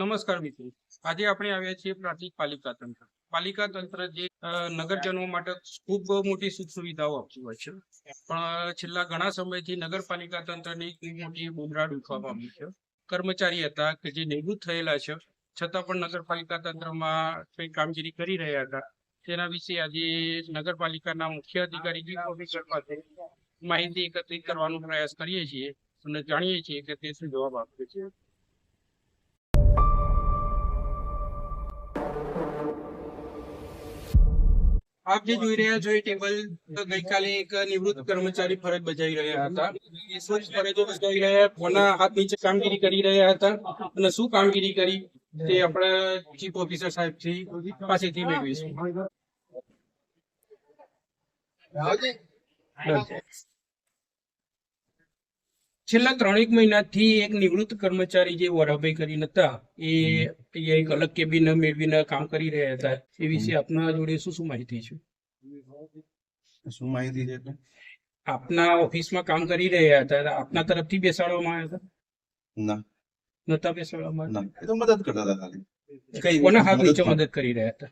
નમસ્કાર મિત્રો. આજે આપણે આવ્યા છીએ પ્રાથમિક પાલિકા તંત્ર. પાલિકા તંત્ર જે નગરજનો માટે ખૂબ મોટી સુખ સુવિધાઓ આપતી હોય છે. પણ છેલ્લા ઘણા સમયથી નગરપાલિકા તંત્રની ખૂબ મોટી બુમરાડ ઉઠવા પામી છે. કર્મચારી હતા કે જે નિવૃત્ત થયેલા છે, છતાં પણ નગરપાલિકા તંત્રમાં કઈ કામગીરી કરી રહ્યા હતા. તેના વિશે આજે નગરપાલિકાના મુખ્ય અધિકારી માહિતી એકત્રિત કરવાનો પ્રયાસ કરીએ છીએ અને જાણીએ છીએ કે તે શું જવાબ આપે છે. આપ જે જોઈ રહ્યા છો એ ટેબલ ગઈકાલે એક નિવૃત્ત કર્મચારી ફરજ બજાવી રહ્યા હતા. એ શું ફરજો બજાવી રહ્યા કોના હાથ નીચે કામગીરી કરી રહ્યા હતા. અને શું કામગીરી કરી? તે આપણા ચીફ ઓફિસર સાહેબ પાસેથી મેળવીશું. છેલ્લા ત્રણેક મહિનાથી એક નિવૃત્ત કર્મચારી જે વોરાભાઈ કરીને હતા એ એક અલગ કેબિન મેળવીને કામ કરી રહ્યા હતા. એ વિશે આપના જોડે શું શું માહિતી છે? શું માહિતી છે આપના ઓફિસમાં કામ કરી રહ્યા હતા આપના તરફથી બેસાડવામાં આવ્યા ના. હતા નતા બેસાડવામાં ના એ તો મદદ કરતા હતા ખાલી. કઈ કોના હાથ નીચે મદદ કરી રહ્યા હતા?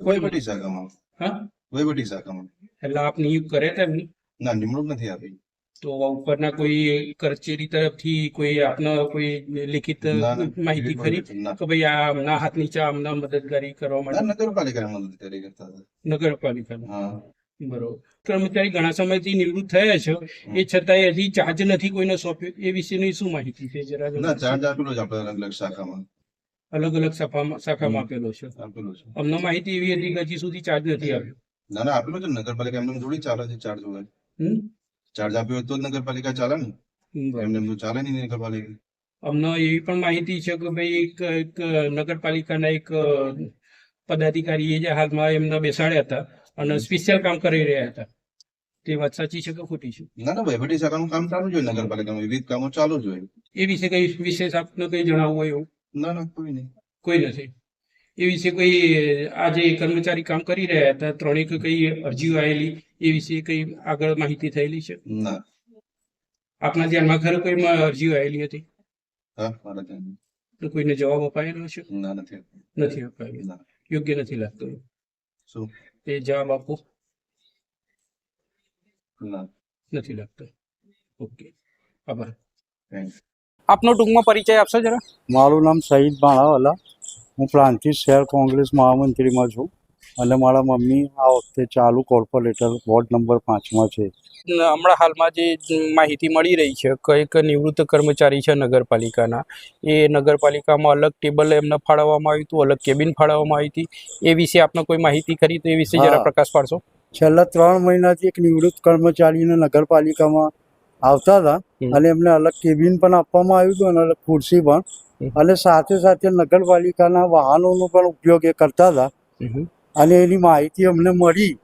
વહીવટી શાખામાં. હા? વહીવટી શાખામાં. એટલે આપ નિયુક્ત કરે તેમની ના નિમણૂક નથી આપી. તો ઉપરના કોઈ કચેરી તરફથી કોઈ આપના કોઈ લિખિત. માહિતી ખરી? કે ભાઈ આ આમના હાથ નીચે આમના મદદગારી કરવા માટે? નગરપાલિકા મદદ કરી કરતા નગરપાલિકા બરોબર. કર્મચારી ઘણા સમયથી નિવૃત્ત થયા છે. એ છતાંય હજી ચાર્જ નથી કોઈને સોંપ્યો. એ વિશેની શું માહિતી છે? જરા ના ચાર્જ આપેલો આપણે અલગ અલગ શાખામાં. અલગ અલગ શાખામાં શાખામાં આપેલો છે. આપેલો છે. અમને માહિતી એવી હતી કે હજી સુધી ચાર્જ નથી આવ્યો. ના ના આપેલો છે નગરપાલિકા એમને એમ થોડી ચાલે છે ચાર્જ હોય? ચાર્જ આપ્યો હતો જ નગરપાલિકા ચાલે ને? એમને એમ તો ચાલે નહીં નગરપાલિકા. અમને એવી પણ માહિતી છે કે ભાઈ એક એક નગરપાલિકાના એક પદાધિકારી એ જે હાલમાં એમને બેસાડ્યા હતા અને સ્પેશિયલ કામ કરી રહ્યા હતા. તે વાત સાચી છે કે ખોટી છે? ના ના વહીવટી શાખાનું કામ ચાલુ જ હોય નગરપાલિકામાં. વિવિધ કામો ચાલુ જ હોય. એ વિશે કઈ વિશેષ આપને કઈ જણાવવું હોય એવું? ના ના કોઈ નહીં. કોઈ નથી. એ વિશે કઈ આ જે કર્મચારી કામ કરી રહ્યા હતા ત્રણેક કઈ અરજીઓ આવેલી એ વિશે કઈ આગળ માહિતી થયેલી છે? ના. આપના ધ્યાનમાં ખરું કોઈ અરજીઓ આવેલી હતી? હા મારા ત્યાં તો કોઈને જવાબ અપાયેલો છે? ના નથી નથી અપાયેલો યોગ્ય નથી લાગતો. શું? એ જવાબ આપો. ના. નથી લાગતો. ઓકે. આભાર. થેન્ક આપનો ટૂંકમાં પરિચય આપશો જરા? મારું નામ શહીદ ભાણાવાલા હું પ્રાંતિજ શહેર કોંગ્રેસ મહામંત્રીમાં છું અને મારા મમ્મી આ વખતે ચાલુ કોર્પોરેટર વોર્ડ નંબર પાંચમાં છે. હમણાં હાલમાં જે માહિતી મળી રહી છે કંઈક નિવૃત્ત કર્મચારી છે નગરપાલિકાના. એ નગરપાલિકામાં અલગ ટેબલ એમને ફાળવવામાં આવ્યું હતું અલગ કેબિન ફાળવવામાં આવી હતી એ વિશે આપને કોઈ માહિતી ખરી? તો એ વિશે જરા પ્રકાશ પાડશો. છેલ્લા ત્રણ મહિનાથી એક નિવૃત્ત કર્મચારીને નગરપાલિકામાં આવતા હતા. અને એમને અલગ કેબિન પણ આપવામાં આવ્યું હતું અને અલગ ખુરશી પણ. અને સાથે સાથે નગરપાલિકાના વાહનોનો પણ ઉપયોગ એ કરતા હતા. અને એની માહિતી અમને મળી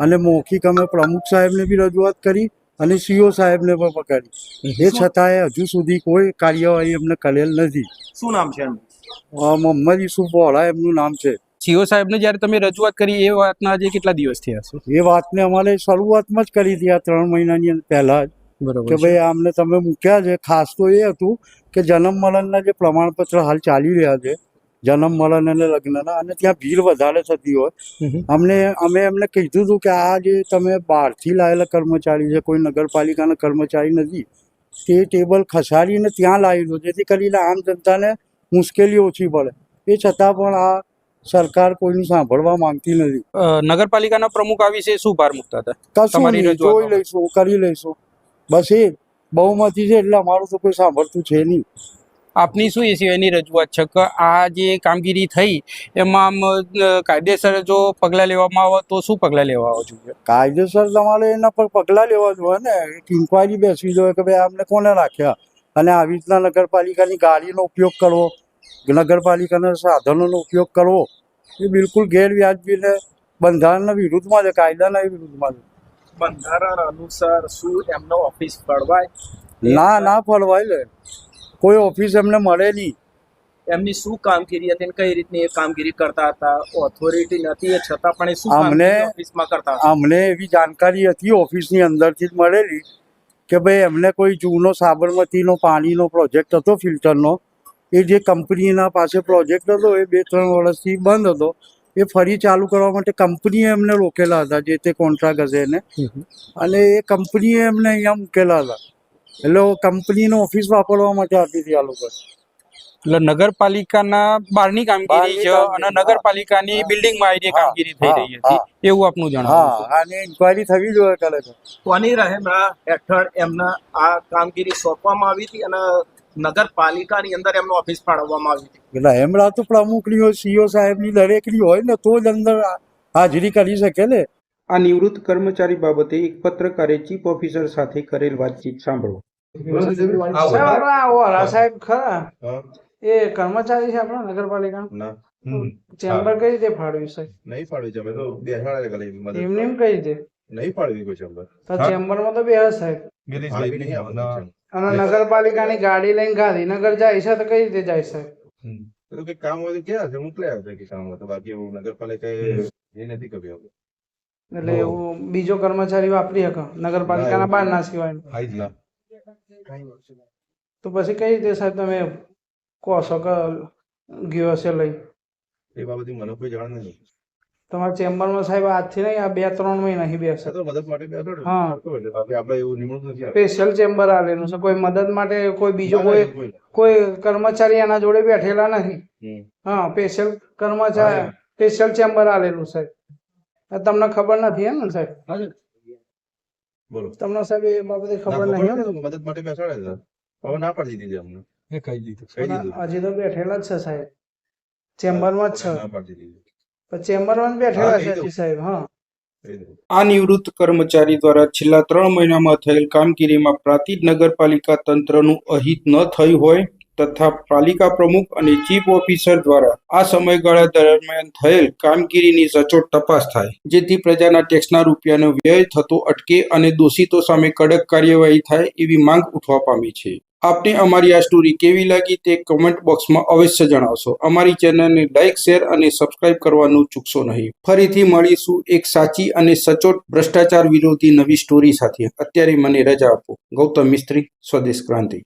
અને મૌખિક અમે પ્રમુખ સાહેબને બી રજૂઆત કરી અને સીઓ સાહેબને પણ પકડી. એ છતાંય હજુ સુધી કોઈ કાર્યવાહી અમને કરેલ નથી. શું નામ છે મોહમ્મદ યુસુફ વોળા એમનું નામ છે. સીઓ સાહેબને જ્યારે તમે રજૂઆત કરી એ વાતના આજે કેટલા દિવસ થયા છે? એ વાતને અમારે શરૂઆતમાં જ કરી હતી આ ત્રણ મહિનાની પહેલા જ. કે ભાઈ આમને તમે મૂક્યા છે. ખાસ તો એ હતું કે જન્મ મરણના જે પ્રમાણપત્ર હાલ ચાલી રહ્યા છે જન્મ મરણ અને લગ્નના અને ત્યાં ભીડ વધારે થતી હોય. અમને અમે એમને કીધું હતું કે આ જે તમે બહારથી લાવેલા કર્મચારી છે કોઈ નગરપાલિકાના કર્મચારી નથી તે ટેબલ ખસાડીને ત્યાં લાવેલું જેથી કરીને આમ જનતાને મુશ્કેલી ઓછી પડે. એ છતાં પણ આ સરકાર કોઈનું સાંભળવા માંગતી નથી. નગરપાલિકાના પ્રમુખ આ વિશે શું ભાર મૂકતા હતા? જોઈ લઈશું કરી લઈશું. બસ એ બહુમતી છે એટલે અમારું તો કોઈ સાંભળતું છે નહીં. આપની શું એ સિવાયની રજૂઆત છે કે આ જે કામગીરી થઈ એમાં કાયદેસર જો પગલાં લેવામાં આવે તો શું પગલાં લેવા જોઈએ? કાયદેસર તમારે એના પર પગલાં લેવા જોઈએ ને. એક ઇન્કવાયરી બેસવી જોઈએ કે ભાઈ આમને કોને રાખ્યા? અને આવી રીતના નગરપાલિકાની ગાડીનો ઉપયોગ કરવો નગરપાલિકાના સાધનોનો ઉપયોગ કરવો એ બિલકુલ ગેરવ્યાજબી ને બંધારણના વિરુદ્ધમાં છે કાયદાના વિરુદ્ધમાં છે. બંધારણ અનુસાર શું એમનો ઓફિસ ફળવાય ના ના ફળવાય લે. કોઈ ઓફિસ એમને મળે નહીં. એમની શું કામગીરી હતી કઈ રીતની એ કામગીરી કરતા હતા? ઓથોરિટી નથી એ છતાં પણ એ શું અમને- ઓફિસમાં કરતા હતા? અમને એવી જાણકારી હતી ઓફિસની અંદરથી જ મળેલી કે ભાઈ એમને કોઈ જૂનો સાબરમતીનો પાણીનો પ્રોજેક્ટ હતો ફિલ્ટરનો. એ જે કંપનીના પાસે પ્રોજેક્ટ હતો એ બે ત્રણ વર્ષથી બંધ હતો. એ ફરી ચાલુ કરવા માટે કંપનીએ એમને રોકેલા હતા જે તે કોન્ટ્રાક્ટ હશે એને. અને એ કંપનીએ એમને અહીંયા મૂકેલા હતા. એટલે કંપનીનો ઓફિસ વાપરવા માટે આપી હતી આ લોકો. એટલે નગરપાલિકાના બહારની કામગીરી છે અને નગરપાલિકાની. બિલ્ડિંગમાં આવીને કામગીરી થઈ રહી હતી. એવું આપનું જણાવ્યું હા અને ઇન્કવાયરી થવી જોઈએ ખરેખર કોની રહેમરા હેઠળ એમના આ કામગીરી સોંપવામાં આવી હતી અને નગરપાલિકાની અંદર એમનો ઓફિસ ફાળવવામાં આવી હતી એટલે એમણા તો પ્રમુખની હોય સીઓ સાહેબની દરેકની હોય ને તો જ અંદર હાજરી કરી શકે ને. આ નિવૃત્ત કર્મચારી બાબતે એક પત્રકારે ચીફ ઓફિસર સાથે કરેલ વાતચીત સાંભળો. સાહેબ સાહેબ ખરા? એ કર્મચારી છે આપણા નગરપાલિકા ચેમ્બર કઈ રીતે ફાળવ્યું છે નહીં ફાળવી છે અમે તો બેસાડે ખાલી મદદ એમને એમ કઈ રીતે? નહીં ફાળવી કોઈ ચેમ્બર. ચેમ્બરમાં તો બે સાહેબ. ગિરીશભાઈ નહીં આવવાનું છે. અને નગરપાલિકાની ગાડી લઈને ગાંધીનગર જાય છે તો કઈ રીતે જાય સાહેબ હમ. તો કે કામ હોય ક્યાં છે? મોકલ્યા આવશે કે કામ હોય તો. બાકી એવું નગરપાલિકાએ એ નથી કર્યું. એટલે એવું બીજો કર્મચારી વાપરી શકે નગરપાલિકાના બહાર ના. સિવાય તો પછી કઈ રીતે સાહેબ તમે કહો છો કે ગયો હશે લઈ? એ બાબતે મને કોઈ જાણ નથી. તમારા ચેમ્બરમાં સાહેબ આજથી નહીં આ બે ત્રણ મહિનાથી બેસે. મદદ માટે હા. સ્પેશિયલ ચેમ્બર આવેલું છે. કોઈ મદદ માટે કોઈ બીજો કોઈ કોઈ કર્મચારી એના જોડે બેઠેલા નથી હા સ્પેશિયલ કર્મચારી સ્પેશિયલ ચેમ્બર આવેલું સાહેબ તમને ખબર નથી એમ ને સાહેબ? બોલો. તમને સાહેબ એ બાબતે ખબર નહીં નથી, મદદ માટે બેસાડે હવે ના પાડી દીધી અમને. કહી દીધું. પણ હજી તો બેઠેલા જ છે સાહેબ. ચેમ્બરમાં જ ના છે. પાડી દીધી. પણ ચેમ્બરમાં બેઠેલા છે સાહેબ હા. આ નિવૃત્ત કર્મચારી દ્વારા છેલ્લા ત્રણ મહિનામાં થયેલ કામગીરીમાં પ્રાંતિજ નગરપાલિકા તંત્રનું અહિત ન થયું હોય તથા પાલિકા પ્રમુખ અને ચીફ ઓફિસર દ્વારા આ સમયગાળા દરમિયાન થયેલ કામગીરીની સચોટ તપાસ થાય જેથી પ્રજાના ટેક્સના રૂપિયાનો વ્યય થતો અટકે અને દોષિતો સામે કડક કાર્યવાહી થાય એવી માંગ ઉઠવા પામી છે. આપને અમારી આ સ્ટોરી કેવી લાગી તે કમેન્ટ બોક્સમાં અવશ્ય જણાવશો. અમારી ચેનલને લાઇક શેર અને સબસ્ક્રાઇબ કરવાનું ચૂકશો નહીં. ફરીથી મળીશું એક સાચી અને સચોટ ભ્રષ્ટાચાર વિરોધી નવી સ્ટોરી સાથે. અત્યારે મને રજા આપો. ગૌતમ મિસ્ત્રી, સ્વદેશ ક્રાંતિ.